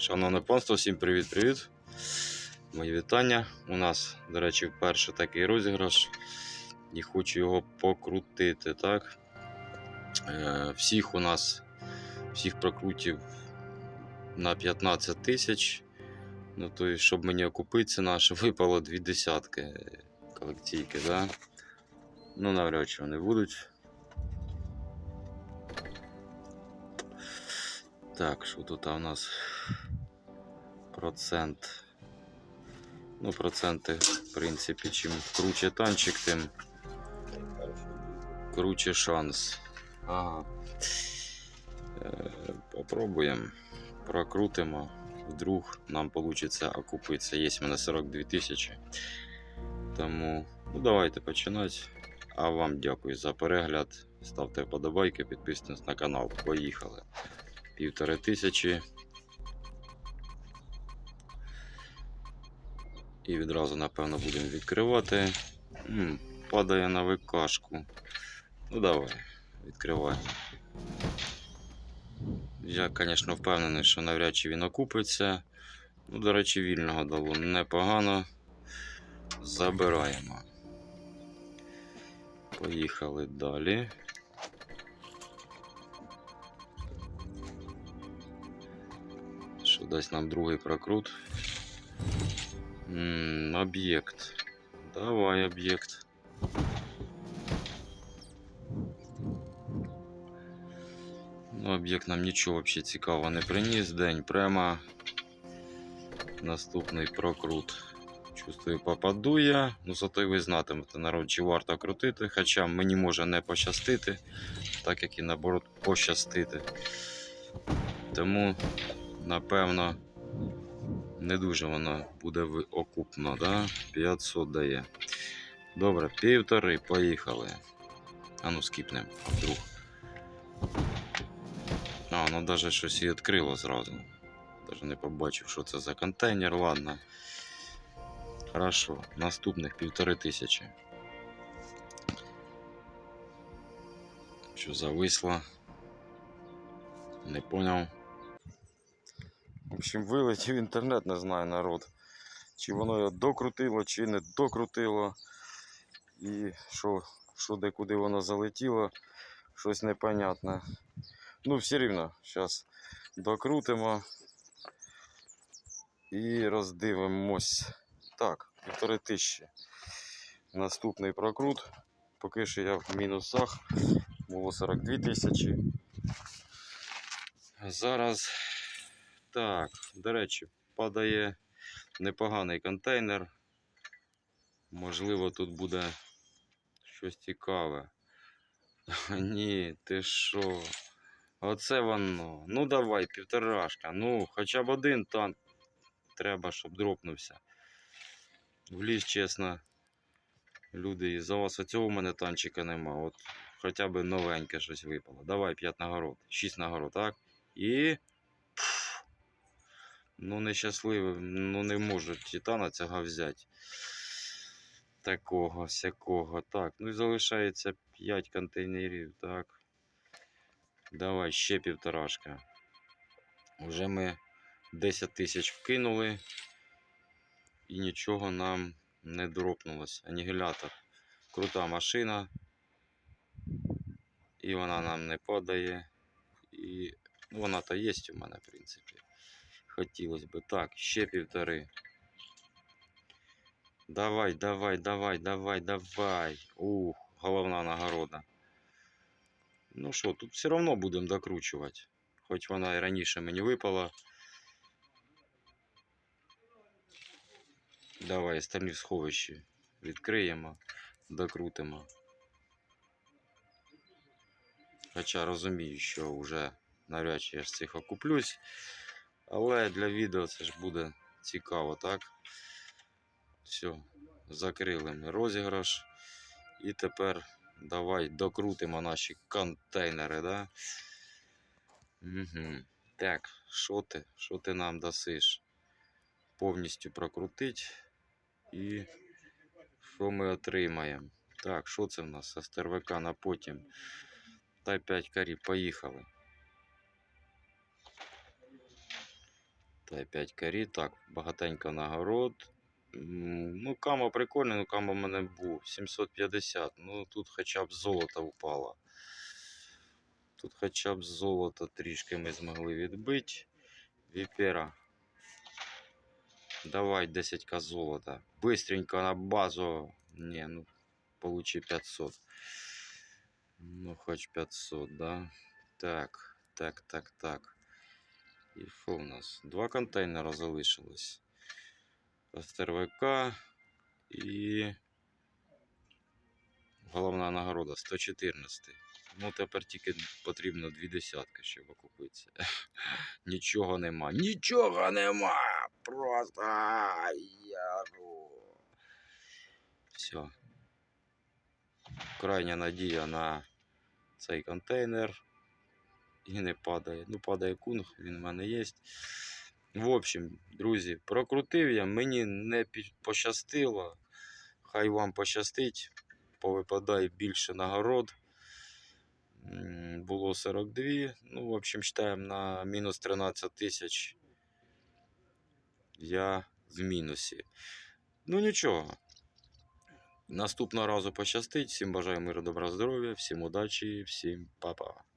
Шановне панство, всім привіт-привіт. Мої вітання. У нас, до речі, вперше такий розіграш. І хочу його покрутити, так? Е, всіх у нас, всіх прокрутів на 15 тисяч. Ну, то, щоб мені окупитися наше, випало дві десятки колекційки, да? Ну, навряд чи вони будуть. Так, що тут у нас процент. Ну, проценти, в принципі, чим круче танчик, тим круче шанс. Ага. Е, попробуємо. Прокрутимо. Вдруг нам вийде окупитися. Є в мене 42 тисячі. Тому ну, давайте починати. А вам дякую за перегляд. Ставте вподобайки, підписуйтесь на канал. Поїхали. Півтори тисячі. І відразу, напевно, будемо відкривати. М, падає на ВКшку. Ну давай, відкривай. Я, звісно, впевнений, що навряд чи він окупиться. Ну, до речі, вільного дало непогано. Забираємо. Поїхали далі. Що дасть нам другий прокрут? М, Об'єкт. Давай об'єкт. Ну, об'єкт нам нічого взагалі цікавого не приніс. День прямо. Наступний прокрут. Чувствую, попаду я. Ну, зато й ви знатимете, народ, чи варто крутити. Хоча мені може не пощастити, так як і наоборот пощастити. Тому, напевно, не дуже воно буде окупно, да? 500 дає. Добре, півтори, поїхали. А ну скіпнем, вдруг. А, ну навіть щось і відкрило зразу. Даже не побачив, що це за контейнер, ладно. Хорошо, наступних півтори тисячі. Що зависло? Не поняв. В общем, вилетів інтернет, не знаю народ. Чи воно його докрутило, чи не докрутило. І що, що де куди воно залетіло, щось непонятне. Ну, все рівно, зараз докрутимо і роздивимось. Так, півтори тисячі. Наступний прокрут. Поки що я в мінусах. Було 42 тисячі. Зараз. Так, до речі, падає непоганий контейнер. Можливо, тут буде щось цікаве. Ні, ти що? Оце воно. Ну давай, півторашка. Ну, хоча б один танк треба, щоб дропнувся. В ліс, чесно, люди, із-за вас оцього в мене танчика нема. От хоча б новеньке щось випало. Давай 5 нагород. 6 нагород, так? І. Ну, нещасливий, ну не можу титана цього взяти. Такого, сякого. Так, ну і залишається 5 контейнерів, так. Давай ще півторашка. Вже ми 10 тисяч вкинули. І нічого нам не дропнулося. Анігілятор. Крута машина. І вона нам не падає. І вона то є у мене, в принципі. Хотілося б. Так, ще півтори. Давай, давай, давай, давай, давай. Ух, головна нагорода. Ну що, тут все одно будемо докручувати. Хоч вона і раніше мені випала. Давай, остальні сховищі відкриємо, докрутимо. Хоча розумію, що вже навряд чи я з цих окуплюсь. Але для відео це ж буде цікаво, так? Все, закрили ми розіграш. І тепер давай докрутимо наші контейнери, да? Угу. Так, що ти? Що ти нам дасиш? Повністю прокрутить. І що ми отримаємо? Так, що це в нас? СТРВК на потім. Та 5 карів, поїхали. Та й 5 карі. Так, багатенько нагород. Ну, кама прикольний, ну кама в мене був. 750. Ну тут хоча б золото впало. Тут хоча б золото трішки ми змогли відбити. Віпера. Давай 10к золота. Быстренько на базу. Не, ну получи 500. Ну, хоч 500, да? Так, так, так, так. І що в нас? Два контейнера залишилось. СТРВК і головна нагорода 114. Ну, тепер тільки потрібно дві десятки, щоб окупитися. Нічого нема. Нічого нема! Просто яру. Все. Крайня надія на цей контейнер. І не падає. Ну, падає кунг, він в мене є. В общем, друзі, прокрутив я, мені не пощастило. Хай вам пощастить. Повипадає більше нагород. Було 42. Ну, в общем, считаємо на мінус 13 тисяч. Я в мінусі. Ну нічого. Наступного разу пощастить. Всім бажаю миру, добра, здоров'я, всім удачі, всім па-па.